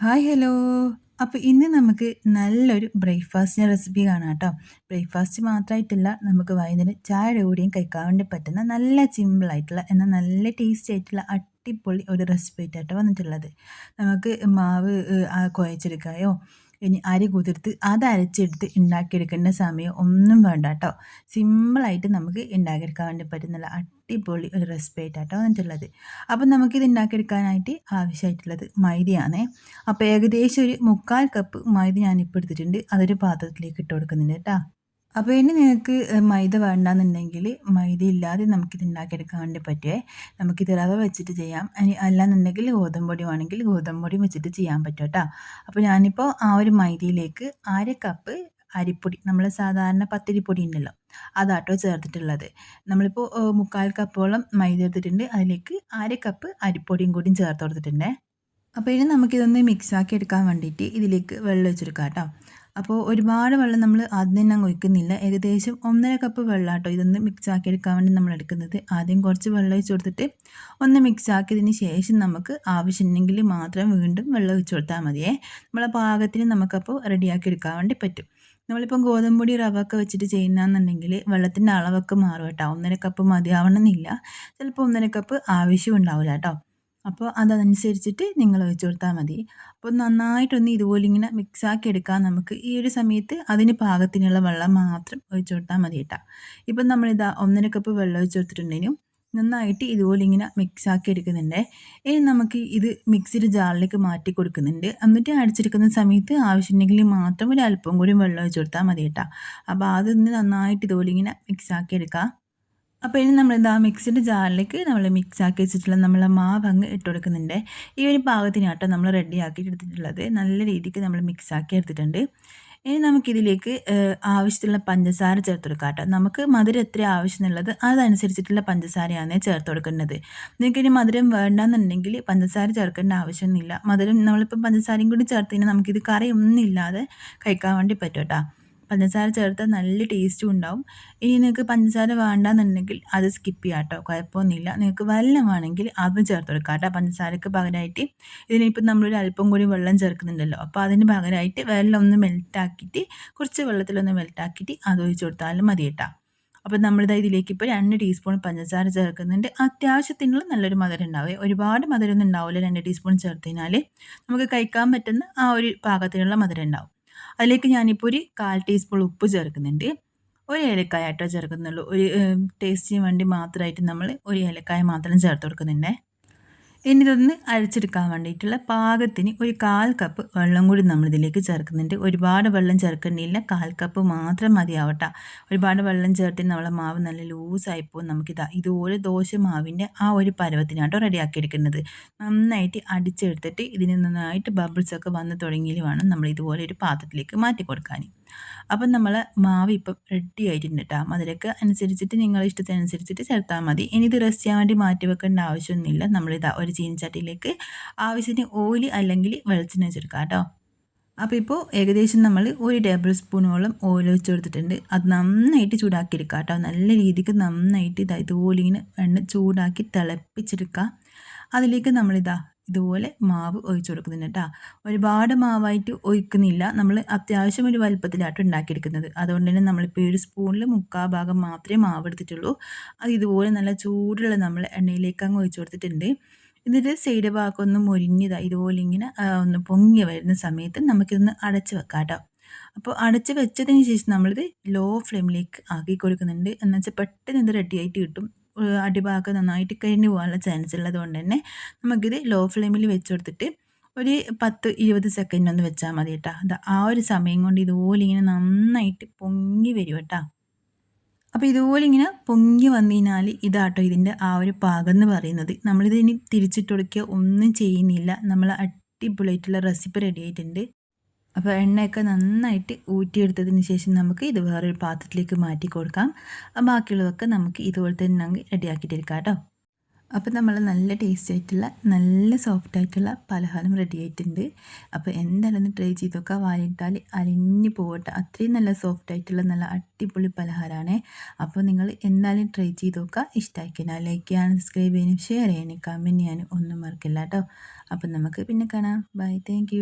Hi hello അപ്പോൾ ഇന്ന് നമുക്ക് നല്ലൊരു ബ്രേക്ക്ഫാസ്റ്റിന്റെ റെസിപ്പി കാണാം കേട്ടോ ബ്രേക്ക്ഫാസ്റ്റ് മാത്രമായിട്ടില്ല നമുക്ക് വൈകുന്നേരം ചായയുടെ കൂടെയും കഴിക്കാൻ വേണ്ടി പറ്റുന്ന നല്ല സിമ്പിളായിട്ടുള്ള എന്നാൽ നല്ല ടേസ്റ്റി ആയിട്ടുള്ള അടിപൊളി ഒരു റെസിപ്പി ആയിട്ടാണ് വന്നിട്ടുള്ളത്. നമുക്ക് മാവ് കുഴച്ചെടുക്കായോ? ഇനി അരി കുതിർത്ത് അത് അരച്ചെടുത്ത് ഉണ്ടാക്കിയെടുക്കേണ്ട സമയം ഒന്നും വേണ്ട കേട്ടോ സിമ്പിളായിട്ട് നമുക്ക് ഉണ്ടാക്കിയെടുക്കാൻ വേണ്ടി പറ്റുന്നില്ല അടിപൊളി ഒരു റെസിപ്പി ആയിട്ടാട്ടോ വന്നിട്ടുള്ളത്. അപ്പം നമുക്കിത് ഉണ്ടാക്കിയെടുക്കാനായിട്ട് ആവശ്യമായിട്ടുള്ളത് മൈദയാണ്. അപ്പോൾ ഏകദേശം ഒരു മുക്കാൽ കപ്പ് മൈദ ഞാനിപ്പോൾ എടുത്തിട്ടുണ്ട്. അതൊരു പാത്രത്തിലേക്ക് ഇട്ട് കൊടുക്കുന്നുണ്ട് കേട്ടോ അപ്പോൾ ഇനി നിങ്ങൾക്ക് മൈദ വേണ്ടെന്നുണ്ടെങ്കിൽ മൈദ ഇല്ലാതെ നമുക്കിത് ഉണ്ടാക്കിയെടുക്കാൻ വേണ്ടി പറ്റുമേ നമുക്കിത് റവ വെച്ചിട്ട് ചെയ്യാം. ഇനി അല്ലാന്നുണ്ടെങ്കിൽ ഗോതമ്പൊടി വേണമെങ്കിൽ ഗോതമ്പൊടി വെച്ചിട്ട് ചെയ്യാൻ പറ്റും കേട്ടോ. അപ്പോൾ ഞാനിപ്പോൾ ആ ഒരു മൈദയിലേക്ക് അര കപ്പ് അരിപ്പൊടി നമ്മൾ സാധാരണ പത്തിരിപ്പൊടി ഉണ്ടല്ലോ അതാട്ടോ ചേർത്തിട്ടുള്ളത്. നമ്മളിപ്പോൾ മുക്കാൽ കപ്പോളം മൈദ എടുത്തിട്ടുണ്ട്. അതിലേക്ക് അര കപ്പ് അരിപ്പൊടിയും കൂടിയും ചേർത്ത് കൊടുത്തിട്ടുണ്ട്. അപ്പോൾ ഇനി നമുക്കിതൊന്ന് മിക്സാക്കി എടുക്കാൻ വേണ്ടിയിട്ട് ഇതിലേക്ക് വെള്ളം ഒഴിച്ചെടുക്കാം കേട്ടോ. അപ്പോൾ ഒരുപാട് വെള്ളം നമ്മൾ ആദ്യം തന്നെ അങ്ങ് ഒഴിക്കുന്നില്ല. ഏകദേശം ഒന്നര കപ്പ് വെള്ളം കേട്ടോ ഇതൊന്ന് മിക്സ് ആക്കി എടുക്കാൻ വേണ്ടി നമ്മൾ എടുക്കുന്നത്. ആദ്യം കുറച്ച് വെള്ളം ഒഴിച്ച് കൊടുത്തിട്ട് ഒന്ന് മിക്സ് ആക്കിയതിന് ശേഷം നമുക്ക് ആവശ്യമുണ്ടെങ്കിൽ മാത്രം വീണ്ടും വെള്ളം ഒഴിച്ച് കൊടുത്താൽ മതിയേ. നമ്മളെ പാകത്തിന് നമുക്കപ്പോൾ റെഡിയാക്കി എടുക്കാൻ വേണ്ടി പറ്റും. നമ്മളിപ്പം ഗോതമ്പൊടി റവ ഒക്കെ വെച്ചിട്ട് ചെയ്യുന്നതെന്നുണ്ടെങ്കിൽ വെള്ളത്തിന്റെ അളവൊക്കെ മാറും കേട്ടോ. ഒന്നര കപ്പ് മതിയാവണമെന്നില്ല. ചിലപ്പോൾ ഒന്നര കപ്പ് ആവശ്യം ഉണ്ടാവില്ല കേട്ടോ. അപ്പോൾ അതനുസരിച്ചിട്ട് നിങ്ങൾ ഒഴിച്ചു കൊടുത്താൽ മതി. അപ്പോൾ നന്നായിട്ടൊന്ന് ഇതുപോലെ ഇങ്ങനെ മിക്സാക്കി എടുക്കാൻ നമുക്ക് ഈ ഒരു സമയത്ത് അതിന് പാകത്തിനുള്ള വെള്ളം മാത്രം ഒഴിച്ചു കൊടുത്താൽ മതി കേട്ടോ. ഇപ്പം നമ്മളിതാ ഒന്നര കപ്പ് വെള്ളം ഒഴിച്ചു കൊടുത്തിട്ടുണ്ടെങ്കിലും നന്നായിട്ട് ഇതുപോലെ ഇങ്ങനെ മിക്സാക്കി എടുക്കുന്നുണ്ട്. ഇനി നമുക്ക് ഇത് മിക്സിയുടെ ജാറിലേക്ക് മാറ്റി കൊടുക്കുന്നുണ്ട്. എന്നിട്ട് അടിച്ചെടുക്കുന്ന സമയത്ത് ആവശ്യമുണ്ടെങ്കിൽ മാത്രം ഒരു അല്പം കൂടി വെള്ളം ഒഴിച്ചു കൊടുത്താൽ മതി കേട്ടോ. അപ്പോൾ അതൊന്ന് നന്നായിട്ട് ഇതുപോലെ ഇങ്ങനെ മിക്സാക്കി എടുക്കാം. അപ്പോൾ ഇനി നമ്മൾ ആ മിക്സിന്റെ ജാറിലേക്ക് നമ്മൾ മിക്സ് ആക്കി വെച്ചിട്ടുള്ള നമ്മളെ മാവ് അങ്ങ് ഇട്ട് കൊടുക്കുന്നുണ്ട്. ഈ ഒരു പാകത്തിനാട്ടോ നമ്മൾ റെഡി ആക്കിയിട്ടെടുത്തിട്ടുള്ളത് നല്ല രീതിക്ക് നമ്മൾ മിക്സ് ആക്കി എടുത്തിട്ടുണ്ട്. ഇനി നമുക്കിതിലേക്ക് ആവശ്യത്തിലുള്ള പഞ്ചസാര ചേർത്ത് കൊടുക്കാം നമുക്ക് മധുരം എത്ര ആവശ്യമെന്നുള്ളത് അതനുസരിച്ചിട്ടുള്ള പഞ്ചസാരയാണ് ചേർത്ത് കൊടുക്കേണ്ടത്. നിങ്ങൾക്ക് ഇനി മധുരം വേണ്ടെന്നുണ്ടെങ്കിൽ പഞ്ചസാര ചേർക്കേണ്ട ആവശ്യമൊന്നുമില്ല. മധുരം നമ്മളിപ്പോൾ പഞ്ചസാരയും കൂടി ചേർത്ത് കഴിഞ്ഞാൽ നമുക്കിത് കറിയൊന്നും ഇല്ലാതെ കഴിക്കാൻ വേണ്ടി പറ്റും കേട്ടോ. പഞ്ചസാര ചേർത്താൽ നല്ല ടേസ്റ്റും ഉണ്ടാവും. ഇനി നിങ്ങൾക്ക് പഞ്ചസാര വേണ്ടാന്നുണ്ടെങ്കിൽ അത് സ്കിപ്പ് ചെയ്യാം കേട്ടോ കുഴപ്പമൊന്നുമില്ല നിങ്ങൾക്ക് വെള്ളം വേണമെങ്കിൽ അതും ചേർത്ത് കൊടുക്കാം കേട്ടോ പഞ്ചസാരക്ക് പകരമായിട്ട് ഇതിനിപ്പോൾ നമ്മളൊരു അല്പം കൂടി വെള്ളം ചേർക്കുന്നുണ്ടല്ലോ. അപ്പോൾ അതിന് പകരമായിട്ട് വെള്ളം ഒന്ന് മെൽറ്റാക്കിയിട്ട് കുറച്ച് വെള്ളത്തിലൊന്ന് മെൽറ്റാക്കിയിട്ട് അത് ഒഴിച്ച് കൊടുത്താലും മതി കേട്ടോ. അപ്പോൾ നമ്മളിത് ഇതിലേക്ക് ഇപ്പോൾ രണ്ട് ടീസ്പൂൺ പഞ്ചസാര ചേർക്കുന്നുണ്ട്. അത്യാവശ്യത്തിനുള്ള നല്ലൊരു മധുരം ഉണ്ടാവുക ഒരുപാട് മധുരമൊന്നും ഉണ്ടാവില്ല രണ്ട് ടീസ്പൂൺ ചേർത്ത് കഴിഞ്ഞാൽ നമുക്ക് കഴിക്കാൻ പറ്റുന്ന ആ ഒരു പാകത്തിനുള്ള മധുരം ഉണ്ടാവും. അതിലേക്ക് ഞാനിപ്പോൾ ഒരു കാൽ ടീസ്പൂൺ ഉപ്പ് ചേർക്കുന്നുണ്ട്. ഒരു ഏലക്കായ ആട്ടോ ചേർക്കുന്നുള്ളൂ. ഒരു ടേസ്റ്റിന് വേണ്ടി മാത്രമായിട്ട് നമ്മൾ ഒരു ഏലക്കായ മാത്രം ചേർത്ത് കൊടുക്കുന്നുണ്ട്. ഇനി ഇതൊന്ന് അരച്ചെടുക്കാൻ വേണ്ടിയിട്ടുള്ള പാകത്തിന് ഒരു കാൽ കപ്പ് വെള്ളം കൂടി നമ്മൾ ഇതിലേക്ക് ചേർക്കുന്നുണ്ട്. ഒരുപാട് വെള്ളം ചേർക്കേണ്ടിയില്ല. കാൽ കപ്പ് മാത്രം മതിയാവട്ടെ. ഒരുപാട് വെള്ളം ചേർത്ത് നമ്മളെ മാവ് നല്ല ലൂസായി പോകും നമുക്കിതാ. ഇതുപോലെ ദോശ മാവിന്റെ ആ ഒരു പരുവത്തിനാട്ടോ റെഡിയാക്കി എടുക്കുന്നത് നന്നായിട്ട് അടിച്ചെടുത്തിട്ട് ഇതിന് നന്നായിട്ട് ബബിൾസൊക്കെ വന്ന് തുടങ്ങിയിൽ വേണം നമ്മൾ ഇതുപോലെ ഒരു പാത്രത്തിലേക്ക് മാറ്റി കൊടുക്കാൻ. അപ്പം നമ്മൾ മാവ് ഇപ്പം റെഡി ആയിട്ടുണ്ട് കേട്ടോ മധുരക്ക് അനുസരിച്ചിട്ട് നിങ്ങളുടെ ഇഷ്ടത്തിനനുസരിച്ചിട്ട് ചേർത്താൽ മതി. ഇനി ഇത് റെസ്റ്റ് ചെയ്യാൻ വേണ്ടി മാറ്റി വെക്കേണ്ട ആവശ്യമൊന്നുമില്ല. നമ്മളിതാ ഒരു ചീനിച്ചട്ടിയിലേക്ക് ആവശ്യത്തിന് ഓയിൽ അല്ലെങ്കിൽ വെളിച്ചെണ്ണ വെച്ചെടുക്കാം കേട്ടോ അപ്പോൾ ഇപ്പോൾ ഏകദേശം നമ്മൾ ഒരു ടേബിൾ സ്പൂണോളം ഓയിൽ വെച്ച് കൊടുത്തിട്ടുണ്ട്. അത് നന്നായിട്ട് ചൂടാക്കി എടുക്കുക കേട്ടോ നല്ല രീതിക്ക് നന്നായിട്ട് ഇതാ ഇതുപോലെ ഇങ്ങനെ എണ്ണ ചൂടാക്കി തിളപ്പിച്ചെടുക്കുക അതിലേക്ക് നമ്മളിതാ ഇതുപോലെ മാവ് ഒഴിച്ചു കൊടുക്കുന്നുണ്ട് കേട്ടോ. ഒരുപാട് മാവായിട്ട് ഒഴിക്കുന്നില്ല. നമ്മൾ അത്യാവശ്യം ഒരു വലുപ്പത്തിലായിട്ട് ഉണ്ടാക്കിയെടുക്കുന്നത്. അതുകൊണ്ട് തന്നെ നമ്മളിപ്പോൾ ഒരു സ്പൂണിൽ മുക്കാൽ ഭാഗം മാത്രമേ മാവ് എടുത്തിട്ടുള്ളൂ. അത് ഇതുപോലെ നല്ല ചൂടുള്ള നമ്മൾ എണ്ണയിലേക്ക് അങ്ങ് ഒഴിച്ചു കൊടുത്തിട്ടുണ്ട്. ഇതിന്റെ സൈഡ് ഭാഗം ഒന്ന് മുരിഞ്ഞതായി ഇതുപോലെ ഇങ്ങനെ ഒന്ന് പൊങ്ങി വരുന്ന സമയത്ത് നമുക്കിതൊന്ന് അടച്ച് വെക്കാം കേട്ടോ. അപ്പോൾ അടച്ച് വെച്ചതിന് ശേഷം നമ്മളിത് ലോ ഫ്ലെയിമിലേക്ക് ആക്കി കൊടുക്കുന്നുണ്ട്. എന്നുവെച്ചാൽ പെട്ടെന്ന് ഇത് റെഡി ആയിട്ട് കിട്ടും. അടിഭാഗം നന്നായിട്ട് കരിഞ്ഞു പോകാനുള്ള ചാൻസ് ഉള്ളത് കൊണ്ട് തന്നെ നമുക്കിത് ലോ ഫ്ലെയിമിൽ വെച്ച് കൊടുത്തിട്ട് ഒരു പത്ത് ഇരുപത് സെക്കൻഡ് ഒന്ന് വെച്ചാൽ മതി കേട്ടോ അത് ആ ഒരു സമയം കൊണ്ട് ഇതുപോലെ ഇങ്ങനെ നന്നായിട്ട് പൊങ്ങി വരും കേട്ടോ അപ്പോൾ ഇതുപോലെ ഇങ്ങനെ പൊങ്ങി വന്നു കഴിഞ്ഞാൽ ഇതാട്ടോ ഇതിന്റെ ആ ഒരു പാകം എന്ന് പറയുന്നത്. നമ്മളിതിന് തിരിച്ചിട്ട് കൊടുക്കുക ഒന്നും ചെയ്യുന്നില്ല. നമ്മൾ അടിപൊളിയായിട്ടുള്ള റെസിപ്പി റെഡി ആയിട്ടുണ്ട്. അപ്പോൾ എണ്ണയൊക്കെ നന്നായിട്ട് ഊറ്റിയെടുത്തതിന് ശേഷം നമുക്ക് ഇത് വേറൊരു പാത്രത്തിലേക്ക് മാറ്റി കൊടുക്കാം. ബാക്കിയുള്ളതൊക്കെ നമുക്ക് ഇതുപോലെ തന്നെ അങ്ങ് റെഡിയാക്കിയിട്ടെടുക്കാം കേട്ടോ അപ്പോൾ നമ്മൾ നല്ല ടേസ്റ്റ് ആയിട്ടുള്ള നല്ല സോഫ്റ്റ് ആയിട്ടുള്ള പലഹാരം റെഡി ആയിട്ടുണ്ട്. അപ്പോൾ എന്തായാലും ട്രൈ ചെയ്തൊക്കെ വാലിട്ടാൽ അലിഞ്ഞു പോകട്ടെ. അത്രയും നല്ല സോഫ്റ്റ് ആയിട്ടുള്ള നല്ല അടിപൊളി പലഹാരമാണ് അപ്പോൾ നിങ്ങൾ എന്തായാലും ട്രൈ ചെയ്ത് നോക്കുക ഇഷ്ടമാക്കിയാൽ ലൈക്ക് ചെയ്യാനും സബ്സ്ക്രൈബ് ചെയ്യാനും ഷെയർ ചെയ്യാനും കമന്റ് ചെയ്യാനും ഒന്നും മറക്കില്ല കേട്ടോ അപ്പോൾ നമുക്ക് പിന്നെ കാണാം. Bye thank